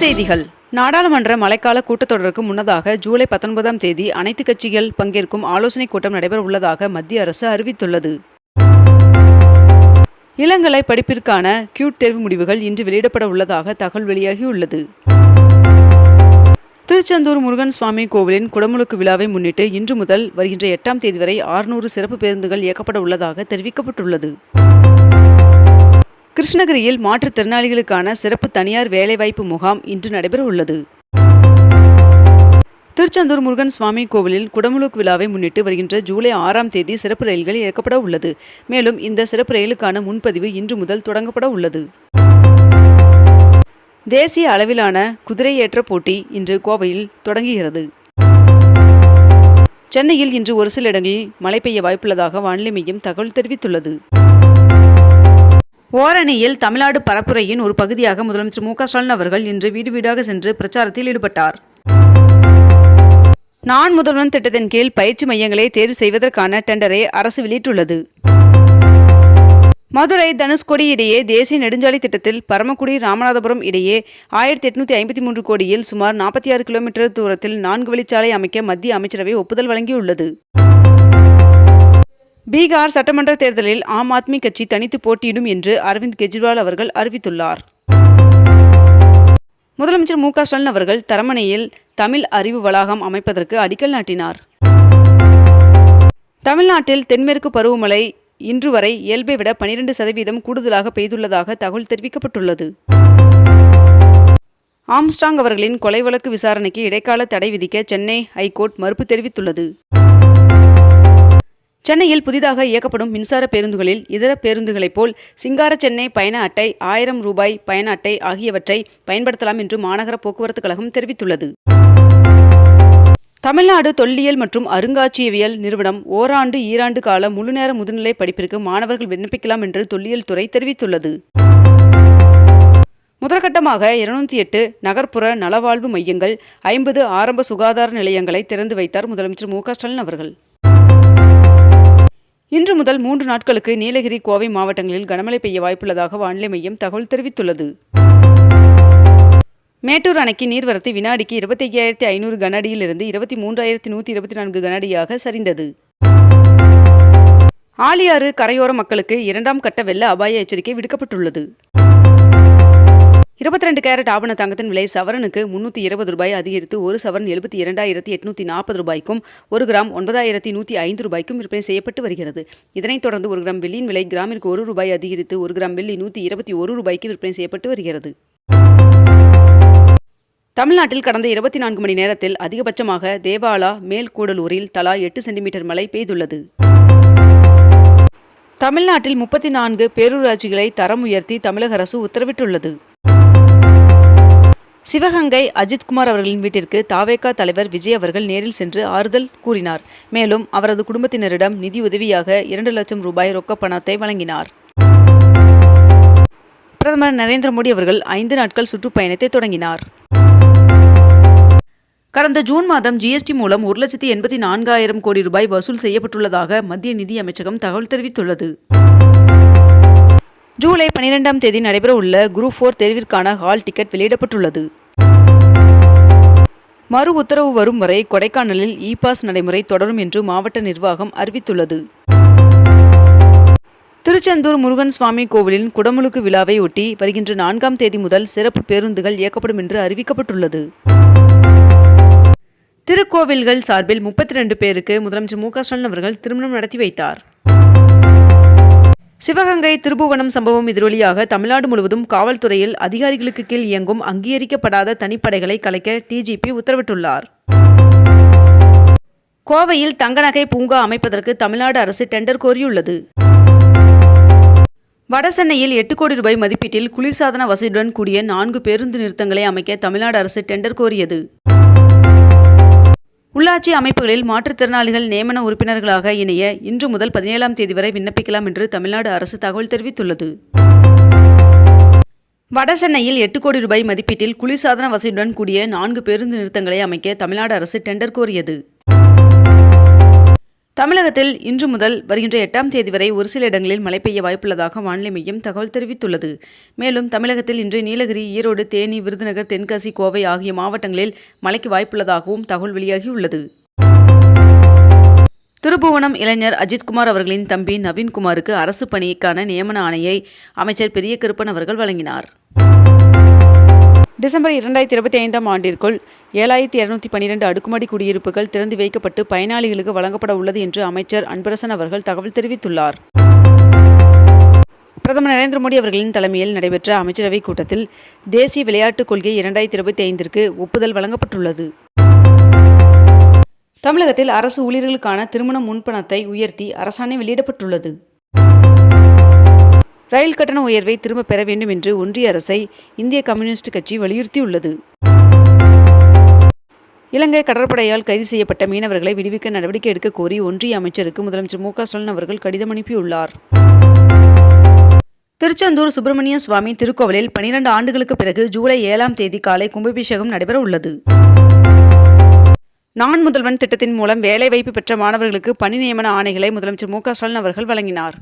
செய்திகள். நாடாளுமன்ற மழைக்கால கூட்டத்தொடருக்கு முன்னதாக ஜூலை பத்தொன்பதாம் தேதி அனைத்து கட்சிகள் பங்கேற்கும் ஆலோசனைக் கூட்டம் நடைபெற உள்ளதாக மத்திய அரசு அறிவித்துள்ளது. இளங்கலை படிப்பிற்கான கியூட் தேர்வு முடிவுகள் இன்று வெளியிடப்பட உள்ளதாக தகவல் வெளியாகியுள்ளது. திருச்செந்தூர் முருகன் சுவாமி கோவிலின் குடமுழுக்கு விழாவை முன்னிட்டு இன்று முதல் வருகின்ற எட்டாம் தேதி வரை ஆறுநூறு சிறப்பு பேருந்துகள் இயக்கப்பட உள்ளதாக தெரிவிக்கப்பட்டுள்ளது. கிருஷ்ணகிரியில் மாற்றுத்திறனாளிகளுக்கான சிறப்பு தனியார் வேலைவாய்ப்பு முகாம் இன்று நடைபெற உள்ளது திருச்செந்தூர் முருகன் சுவாமி கோவிலில் குடமுழுக்கு விழாவை முன்னிட்டு வருகின்ற ஜூலை ஆறாம் தேதி சிறப்பு ரயில்கள் இயக்கப்பட உள்ளது. மேலும் இந்த சிறப்பு ரயிலுக்கான முன்பதிவு இன்று முதல் தொடங்கப்பட உள்ளது. தேசிய அளவிலான குதிரையேற்ற போட்டி இன்று கோவையில் தொடங்குகிறது. சென்னையில் இன்று ஒரு சில இடங்களில் மழை பெய்ய வாய்ப்புள்ளதாக வானிலை மையம் தகவல் தெரிவித்துள்ளது. ஓரணியில் தமிழ்நாடு பரப்புரையின் ஒரு பகுதியாக முதலமைச்சர் மு ஸ்டாலின் அவர்கள் இன்று வீடு வீடாக சென்று பிரச்சாரத்தில் ஈடுபட்டார். நான் முதல்வன் திட்டத்தின் கீழ் பயிற்சி மையங்களை தேர்வு செய்வதற்கான டெண்டரை அரசு வெளியிட்டுள்ளது. மதுரை தனுஷ்கோடி இடையே தேசிய நெடுஞ்சாலை திட்டத்தில் பரமக்குடி ராமநாதபுரம் இடையே ஆயிரத்தி எட்நூத்தி ஐம்பத்தி மூன்று கோடியில் சுமார் நாற்பத்தி ஆறு கிலோமீட்டர் தூரத்தில் நான்கு வழிச்சாலை அமைக்க மத்திய அமைச்சரவை ஒப்புதல் வழங்கியுள்ளது. பீகார் சட்டமன்ற தேர்தலில் ஆம் ஆத்மி கட்சி தனித்து போட்டியிடும் என்று அரவிந்த் கெஜ்ரிவால் அவர்கள் அறிவித்துள்ளார். முதலமைச்சர் மு க ஸ்டாலின் அவர்கள் தரமணையில் தமிழ் அறிவு வளாகம் அமைப்பதற்கு அடிக்கல் நாட்டினார். தமிழ்நாட்டில் தென்மேற்கு பருவமழை இன்று வரை இயல்பை விட பனிரெண்டு சதவீதம் கூடுதலாக பெய்துள்ளதாக தகவல் தெரிவிக்கப்பட்டுள்ளது. ஆம்ஸ்டாங் அவர்களின் கொலை வழக்கு விசாரணைக்கு இடைக்கால தடை விதிக்க சென்னை ஐகோர்ட் மறுப்பு தெரிவித்துள்ளது. சென்னையில் புதிதாக இயக்கப்படும் மின்சார பேருந்துகளில் இதர பேருந்துகளைப் போல் சிங்கார சென்னை பயண அட்டை ஆயிரம் ரூபாய் பயண அட்டை ஆகியவற்றை பயன்படுத்தலாம் என்று மாநகர போக்குவரத்து கழகம் தெரிவித்துள்ளது. தமிழ்நாடு தொல்லியல் மற்றும் அருங்காட்சியவியல் நிறுவனம் ஓராண்டு ஈராண்டு கால முழுநேர முதுநிலை படிப்பிற்கு மாணவர்கள் விண்ணப்பிக்கலாம் என்று தொல்லியல் துறை தெரிவித்துள்ளது. முதற்கட்டமாக இருநூத்தி எட்டு நகர்ப்புற நலவாழ்வு மையங்கள் ஐம்பது ஆரம்ப சுகாதார நிலையங்களை திறந்து வைத்தார் முதலமைச்சர் மு க ஸ்டாலின் அவர்கள். இன்று முதல் மூன்று நாட்களுக்கு நீலகிரி கோவை மாவட்டங்களில் கனமழை பெய்ய வாய்ப்புள்ளதாக வானிலை மையம் தகவல் தெரிவித்துள்ளது. மேட்டூர் அணைக்கு நீர்வரத்து வினாடிக்கு இருபத்தி ஐயாயிரத்தி ஐநூறு கனஅடியிலிருந்து இருபத்தி மூன்றாயிரத்தி நூற்றி இருபத்தி நான்கு கனஅடியாக சரிந்தது. ஆலியாறு கரையோர மக்களுக்கு இரண்டாம் கட்ட வெள்ள அபாய எச்சரிக்கை விடுக்கப்பட்டுள்ளது. இருபத்தி ரெண்டு கேரட் ஆபண தங்கத்தின் விலை சவரனுக்கு முன்னூற்றி இருபது ரூபாய் அதிகரித்து ஒரு சவரன் எழுபத்தி இரண்டாயிரத்தி எட்நூற்றி நாற்பது ரூபாய்க்கும் ஒரு கிராம் ஒன்பதாயிரத்தி நூற்றி ஐந்து ரூபாய்க்கும் விற்பனை செய்யப்பட்டு வருகிறது. இதனைத் தொடர்ந்து ஒரு கிராம் வெள்ளியின் விலை கிராமிற்கு ஒரு ரூபாய் அதிகரித்து ஒரு கிராம் வெள்ளி நூற்றி இருபத்தி ஒரு ரூபாய்க்கு விற்பனை செய்யப்பட்டு வருகிறது. தமிழ்நாட்டில் கடந்த இருபத்தி நான்கு மணி நேரத்தில் அதிகபட்சமாக தேவாலா மேல்கூடலூரில் தலா எட்டு சென்டிமீட்டர் மழை பெய்துள்ளது. தமிழ்நாட்டில் முப்பத்தி நான்கு பேரூராட்சிகளை தரம் உயர்த்தி தமிழக அரசு உத்தரவிட்டுள்ளது. சிவகங்கை அஜித்குமார் அவர்களின் வீட்டிற்கு தாவேகா தலைவர் விஜய் அவர்கள் நேரில் சென்று ஆறுதல் கூறினார். மேலும் அவரது குடும்பத்தினரிடம் நிதியுதவியாக இரண்டு லட்சம் ரூபாய் ரொக்க பணத்தை வழங்கினார். பிரதமர் நரேந்திர மோடி அவர்கள் ஐந்து நாட்கள் சுற்றுப்பயணத்தை தொடங்கினார். கடந்த ஜூன் மாதம் ஜிஎஸ்டி மூலம் ஒரு லட்சத்தி எண்பத்தி நான்காயிரம் கோடி ரூபாய் வசூல் செய்யப்பட்டுள்ளதாக மத்திய நிதி அமைச்சகம் தகவல் தெரிவித்துள்ளது. ஜூலை பனிரெண்டாம் தேதி நடைபெறவுள்ள குரூப் ஃபோர் தேர்விற்கான ஹால் டிக்கெட் வெளியிடப்பட்டுள்ளது. மறு உத்தரவு வரும் வரை கொடைக்கானலில் இ பாஸ் நடைமுறை தொடரும் என்று மாவட்ட நிர்வாகம் அறிவித்துள்ளது. திருச்செந்தூர் முருகன் சுவாமி கோவிலின் குடமுழுக்கு விழாவை ஒட்டி வருகின்ற நான்காம் தேதி முதல் சிறப்பு பேருந்துகள் இயக்கப்படும் என்று அறிவிக்கப்பட்டுள்ளது. திருக்கோவில்கள் சார்பில் முப்பத்தி ரெண்டு பேருக்கு முதலமைச்சர் மு க ஸ்டாலின் அவர்கள் திருமணம் நடத்தி வைத்தார். சிவகங்கை திருபுவனம் சம்பவம் எதிரொலியாக தமிழ்நாடு முழுவதும் காவல்துறையில் அதிகாரிகளுக்கு கீழ் இயங்கும் அங்கீகரிக்கப்படாத தனிப்படைகளை கலைக்க டிஜிபி உத்தரவிட்டுள்ளார். கோவையில் தங்க நகை பூங்கா அமைப்பதற்கு தமிழ்நாடு அரசு டெண்டர் கோரியுள்ளது. வடசென்னையில் எட்டு கோடி ரூபாய் மதிப்பீட்டில் குளிர்சாதன வசதியுடன் கூடிய நான்கு பேருந்து நிறுத்தங்களை அமைக்க தமிழ்நாடு அரசு டெண்டர் கோரியது. உள்ளாட்சி அமைப்புகளில் மாற்றுத்திறனாளிகள் நியமன உறுப்பினர்களாக இணைய இன்று முதல் பதினேழாம் தேதி வரை விண்ணப்பிக்கலாம் என்று தமிழ்நாடு அரசு தகவல் தெரிவித்துள்ளது. வடசென்னையில் எட்டு கோடி ரூபாய் மதிப்பீட்டில் குளிர்சாதன வசதியுடன் கூடிய நான்கு பேருந்து நிறுத்தங்களை அமைக்க தமிழ்நாடு அரசு டெண்டர் கோரியது. தமிழகத்தில் இன்று முதல் வருகின்ற எட்டாம் தேதி வரை ஒரு சில இடங்களில் மழை பெய்ய வாய்ப்புள்ளதாக வானிலை மையம் தகவல் தெரிவித்துள்ளது. மேலும் தமிழகத்தில் இன்று நீலகிரி ஈரோடு தேனி விருதுநகர் தென்காசி கோவை ஆகிய மாவட்டங்களில் மழைக்கு வாய்ப்புள்ளதாகவும் தகவல் வெளியாகியுள்ளது. திருபுவனம் இளைஞர் அஜித்குமார் அவர்களின் தம்பி நவீன்குமாருக்கு அரசு பணிக்கான நியமன ஆணையை அமைச்சர் பெரிய கருப்பன் அவர்கள் வழங்கினார். டிசம்பர் இரண்டாயிரத்தி இருபத்தி ஐந்தாம் ஆண்டிற்குள் ஏழாயிரத்தி இருநூத்தி பன்னிரெண்டு அடுக்குமாடி குடியிருப்புகள் திறந்து வைக்கப்பட்டு பயனாளிகளுக்கு வழங்கப்பட உள்ளது என்று அமைச்சர் அன்பரசன் அவர்கள் தகவல் தெரிவித்துள்ளார். பிரதமர் நரேந்திர மோடி அவர்களின் தலைமையில் நடைபெற்ற அமைச்சரவைக் கூட்டத்தில் தேசிய விளையாட்டுக் கொள்கை இரண்டாயிரத்தி இருபத்தி ஐந்திற்கு ஒப்புதல் வழங்கப்பட்டுள்ளது. தமிழகத்தில் அரசு ஊழியர்களுக்கான திருமண முன்பணத்தை உயர்த்தி அரசாணை வெளியிடப்பட்டுள்ளது. ரயில் கட்டண உயர்வை திரும்பப் பெற வேண்டும் என்று ஒன்றிய அரசை இந்திய கம்யூனிஸ்ட் கட்சி வலியுறுத்தியுள்ளது. இலங்கை கடற்படையால் கைது செய்யப்பட்ட மீனவர்களை விடுவிக்க நடவடிக்கை எடுக்க கோரி ஒன்றிய அமைச்சருக்கு முதலமைச்சர் மு க ஸ்டாலின் அவர்கள் கடிதம் அனுப்பியுள்ளார். திருச்செந்தூர் சுப்பிரமணிய சுவாமி திருக்கோவிலில் பனிரெண்டு ஆண்டுகளுக்கு பிறகு ஜூலை ஏழாம் தேதி காலை கும்பாபிஷேகம் நடைபெற உள்ளது நான் முதல்வன் திட்டத்தின் மூலம் வேலைவாய்ப்பு பெற்ற மாணவர்களுக்கு பணி நியமன ஆணைகளை முதலமைச்சர் மு க ஸ்டாலின் அவர்கள் வழங்கினார்.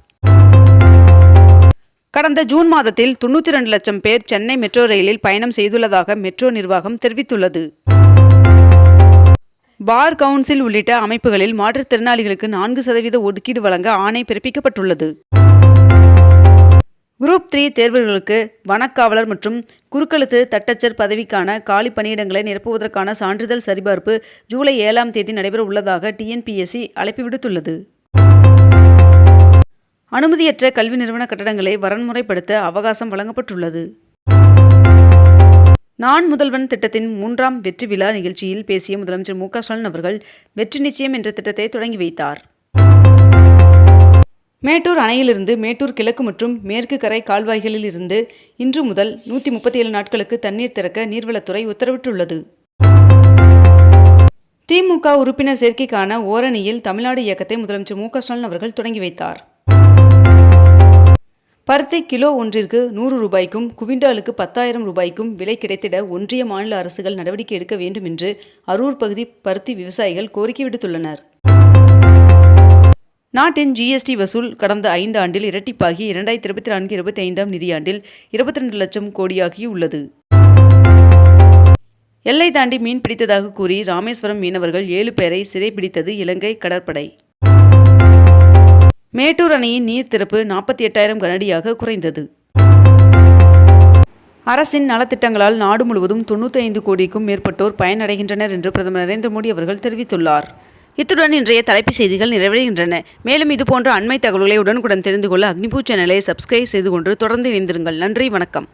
கடந்த ஜூன் மாதத்தில் தொண்ணூற்றி ரெண்டு லட்சம் பேர் சென்னை மெட்ரோ ரயிலில் பயணம் செய்துள்ளதாக மெட்ரோ நிர்வாகம் தெரிவித்துள்ளது. பார் கவுன்சில் உள்ளிட்ட அமைப்புகளில் மாற்றுத்திறனாளிகளுக்கு நான்கு சதவீத ஒதுக்கீடு வழங்க ஆணை பிறப்பிக்கப்பட்டுள்ளது. குரூப் த்ரீ தேர்வுகளுக்கு வனக்காவலர் மற்றும் குறுக்கெழுத்து தட்டச்சர் பதவிக்கான காலி பணியிடங்களை நிரப்புவதற்கான சான்றிதழ் சரிபார்ப்பு ஜூலை ஏழாம் தேதி நடைபெற உள்ளதாக டிஎன்பிஎஸ்சி அழைப்பு விடுத்துள்ளது. அனுமதியற்ற கல்வி நிறுவன கட்டடங்களை வரன்முறைப்படுத்த அவகாசம் வழங்கப்பட்டுள்ளது. நான் முதல்வன் திட்டத்தின் மூன்றாம் வெற்றி விழா நிகழ்ச்சியில் பேசிய முதலமைச்சர் மு க ஸ்டாலின் அவர்கள் வெற்றி நிச்சயம் என்ற திட்டத்தை தொடங்கி வைத்தார். மேட்டூர் அணையிலிருந்து மேட்டூர் கிழக்கு மற்றும் மேற்கு கரை கால்வாய்களில் இருந்து இன்று முதல் நூற்றி முப்பத்தி ஏழு நாட்களுக்கு தண்ணீர் திறக்க நீர்வளத்துறை உத்தரவிட்டுள்ளது. திமுக உறுப்பினர் சேர்க்கைக்கான ஓரணியில் தமிழ்நாடு இயக்கத்தை முதலமைச்சர் மு க ஸ்டாலின் அவர்கள் தொடங்கி வைத்தார். பருத்தி கிலோ ஒன்றிற்கு நூறு ரூபாய்க்கும் குவிண்டாலுக்கு பத்தாயிரம் ரூபாய்க்கும் விலை கிடைத்திட ஒன்றிய மாநில அரசுகள் நடவடிக்கை எடுக்க வேண்டும் என்று அரூர் பகுதி பருத்தி விவசாயிகள் கோரிக்கை விடுத்துள்ளனர். நாட்டின் ஜிஎஸ்டி வசூல் கடந்த ஐந்து ஆண்டில் இரட்டிப்பாகி இரண்டாயிரத்தி இருபத்தி நான்கு இருபத்தி ஐந்தாம் நிதியாண்டில் இருபத்தி ரெண்டு லட்சம் கோடியாகி உள்ளது. எல்லை தாண்டி மீன் பிடித்ததாக கூறி ராமேஸ்வரம் மீனவர்கள் ஏழு பேரை சிறைபிடித்தது இலங்கை கடற்படை. மேட்டூர் அணையின் நீர் திறப்பு நாற்பத்தி எட்டாயிரம் கனடியாக குறைந்தது. அரசின் நலத்திட்டங்களால் நாடு முழுவதும் தொண்ணூற்றி ஐந்து கோடிக்கும் மேற்பட்டோர் பயனடைகின்றனர் என்று பிரதமர் நரேந்திர மோடி அவர்கள் தெரிவித்துள்ளார். இத்துடன் இன்றைய தலைப்புச் செய்திகள் நிறைவடைகின்றன. மேலும் இதுபோன்ற அண்மை தகவல்களை உடனுக்குடன் தெரிந்து கொள்ள அக்னிபூ சேனலை சப்ஸ்கிரைப் செய்து கொண்டு தொடர்ந்து இணைந்திருங்கள். நன்றி வணக்கம்.